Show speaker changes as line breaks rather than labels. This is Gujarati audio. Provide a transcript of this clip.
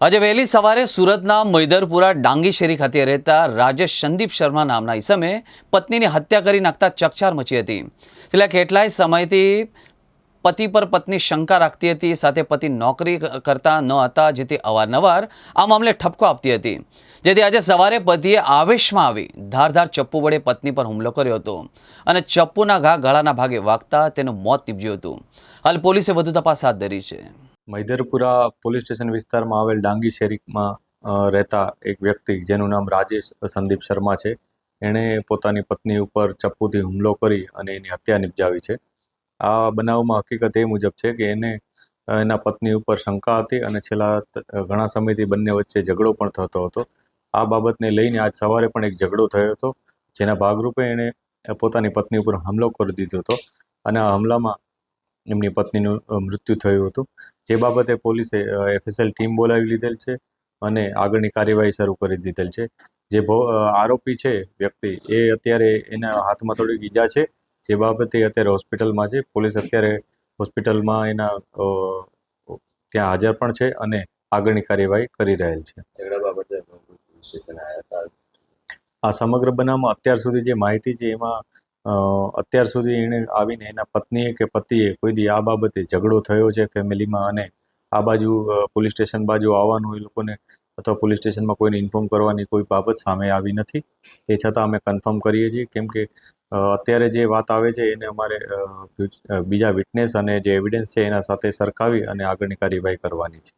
આજે વહેલી સવારે સુરતના મૈદરપુરા ડાંગી શેરી ખાતે રહેતા રાજેશ સંદીપ શર્મા નામના ઈસમે પત્નીની હત્યા કરી નાખતા ચકચાર મચી હતી. છેલ્લા કેટલાય સમયથી પતિ પર પત્ની શંકા રાખતી હતી, સાથે પતિ નોકરી કરતા ન હતા જેથી અવારનવાર આ મામલે ઠપકો આપતી હતી. જેથી આજે સવારે પતિએ આવેશમાં આવી ધારધાર ચપ્પુ વડે પત્ની પર હુમલો કર્યો હતો અને ચપ્પુના ઘા ગળાના ભાગે વાગતા તેનું મોત નીપજ્યું હતું. હાલ પોલીસે વધુ તપાસ હાથ ધરી છે.
મૈદરપુરા પોલીસ સ્ટેશન વિસ્તારમાં આવેલ ડાંગી શેરીમાં રહેતા એક વ્યક્તિ જેનું નામ રાજેશ સંદીપ શર્મા છે. એણે પોતાની પત્ની ઉપર ચપ્પુથી હુમલો કરી અને એની હત્યા નિપજાવી છે. આ બનાવમાં હકીકત એ મુજબ છે કે એને એના પત્ની ઉપર શંકા હતી અને છેલ્લા ઘણા સમયથી બંને વચ્ચે ઝઘડો પણ થતો હતો. આ બાબતને લઈને આજ સવારે પણ એક ઝઘડો થયો હતો, જેના ભાગરૂપે એણે પોતાની પત્ની ઉપર હુમલો કરી દીધો હતો. અને આ હુમલામાં એમની પત્નીનું મૃત્યુ થયું હતું. જે બાબતે પોલીસે એફએસએલ ટીમ બોલાવી લીધેલ છે અને આગળની કાર્યવાહી શરૂ કરી દીધેલ છે. જે આરોપી છે વ્યક્તિ એ અત્યારે એના હાથમાં થોડીક ઈજા છે. જે બાબતે અત્યારે હોસ્પિટલમાં છે. પોલીસ અત્યારે હોસ્પિટલમાં એના ત્યાં હાજર પણ છે અને આગળની કાર્યવાહી કરી રહેલ છે.
ઝઘડા બાબતે
આ સમગ્ર બનાવમાં અત્યાર સુધી જે માહિતી છે એમાં અત્યાર સુધી એણે આવીને એના પત્નીએ કે પતિએ કોઈ દી આ બાબતે ઝઘડો થયો છે ફેમિલીમાં અને આ બાજુ પોલીસ સ્ટેશન બાજુ આવવાનું એ લોકોને અથવા પોલીસ સ્ટેશનમાં કોઈને ઇન્ફોર્મ કરવાની કોઈ બાબત સામે આવી નથી. તે છતાં અમે કન્ફર્મ કરીએ છીએ કેમ કે અત્યારે જે વાત આવે છે એને અમારે બીજા વિટનેસ અને જે એવિડન્સ છે એના સાથે સરખાવી અને આગળની કાર્યવાહી કરવાની છે.